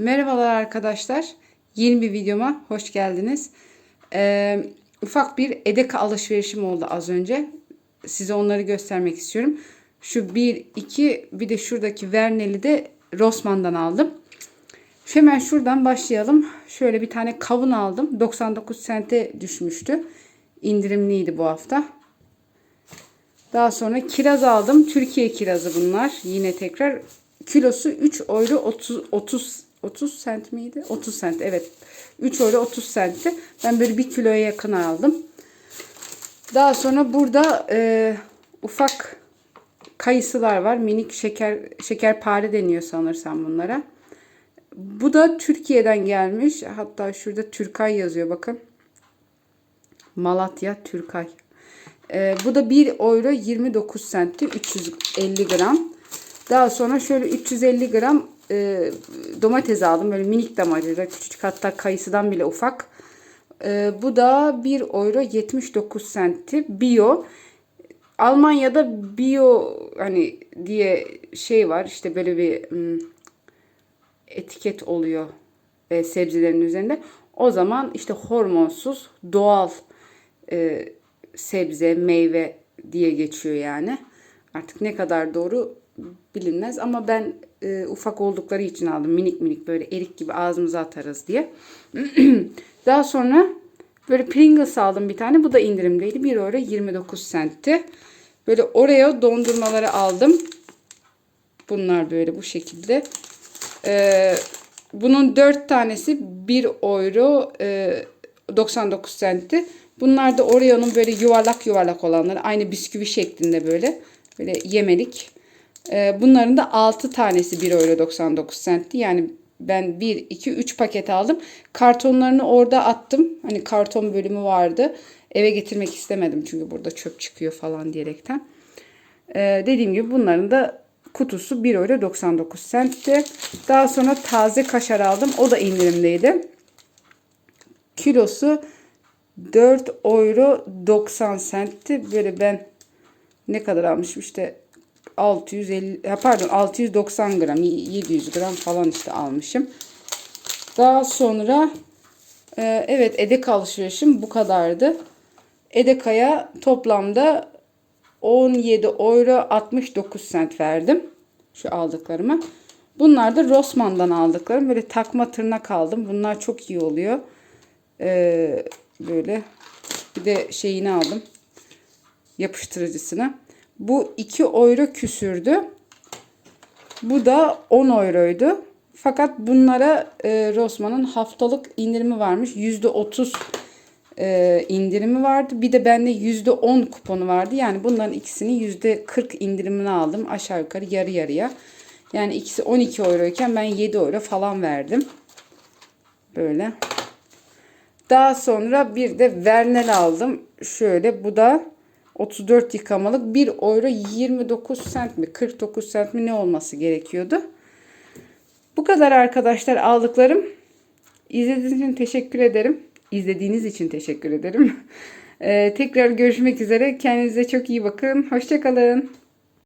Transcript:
Merhabalar arkadaşlar. Yeni bir videoma hoş geldiniz. Ee, ufak bir Edeka alışverişim oldu az önce. Size onları göstermek istiyorum. Şu 1, 2 bir de şuradaki Vernel'i de Rossmann'dan aldım. Şu Hemen şuradan başlayalım. Şöyle bir tane kavun aldım. 99 sente düşmüştü. İndirimliydi bu hafta. Daha sonra kiraz aldım. Türkiye kirazı bunlar. Yine tekrar kilosu 3 euro 30 30 30 sent miydi? 30 sent evet. 3 euro 30 sentti. Ben böyle 1 kiloya yakın aldım. Daha sonra burada e, ufak kayısılar var. Minik şeker şekerpare deniyor sanırsam bunlara. Bu da Türkiye'den gelmiş. Hatta şurada Türkay yazıyor bakın. Malatya Türkay. Ee, bu da 1 euro 29 sentti. 350 gram. Daha sonra şöyle 350 gram e, domates aldım. Böyle minik domates. Küçük hatta kayısıdan bile ufak. E, bu da 1 euro 79 sentti. Bio. Almanya'da bio hani diye şey var. İşte böyle bir hmm, etiket oluyor e, sebzelerin üzerinde. O zaman işte hormonsuz doğal e, sebze, meyve diye geçiyor yani. Artık ne kadar doğru bilinmez ama ben e, ufak oldukları için aldım. Minik minik böyle erik gibi ağzımıza atarız diye. Daha sonra böyle Pringles aldım bir tane. Bu da indirimdeydi. 1 euro 29 sentti. Böyle Oreo dondurmaları aldım. Bunlar böyle bu şekilde. Ee, bunun 4 tanesi 1 euro e, 99 sentti. Bunlar da Oreo'nun böyle yuvarlak yuvarlak olanları. Aynı bisküvi şeklinde böyle. Böyle yemelik. Ee, bunların da 6 tanesi 1 euro 99 sentti. Yani ben 1, 2, 3 paket aldım. Kartonlarını orada attım. Hani karton bölümü vardı. Eve getirmek istemedim çünkü burada çöp çıkıyor falan diyerekten. Ee, dediğim gibi bunların da kutusu 1 euro 99 sentti. Daha sonra taze kaşar aldım. O da indirimdeydi. Kilosu 4 euro 90 sentti. Böyle ben ne kadar almışım işte 650 pardon 690 gram 700 gram falan işte almışım. Daha sonra e, evet Edeka alışverişim bu kadardı. Edeka'ya toplamda 17 euro 69 sent verdim. Şu aldıklarıma. Bunlar da Rossmann'dan aldıklarım. Böyle takma tırnak aldım. Bunlar çok iyi oluyor. Ee, böyle. Bir de şeyini aldım. Yapıştırıcısını. Bu 2 euro küsürdü. Bu da 10 euroydu. Fakat bunlara e, Rossmann'ın haftalık indirimi varmış. %30 e, indirimi vardı. Bir de bende %10 kuponu vardı. Yani bunların ikisini %40 indirimini aldım. Aşağı yukarı yarı yarıya. Yani ikisi 12 euro iken ben 7 euro falan verdim. Böyle. Daha sonra bir de Vernel aldım. Şöyle bu da 34 yıkamalık 1 euro 29 sent mi 49 sent mi ne olması gerekiyordu. Bu kadar arkadaşlar aldıklarım. İzlediğiniz için teşekkür ederim. İzlediğiniz için teşekkür ederim. Ee, tekrar görüşmek üzere. Kendinize çok iyi bakın. Hoşçakalın.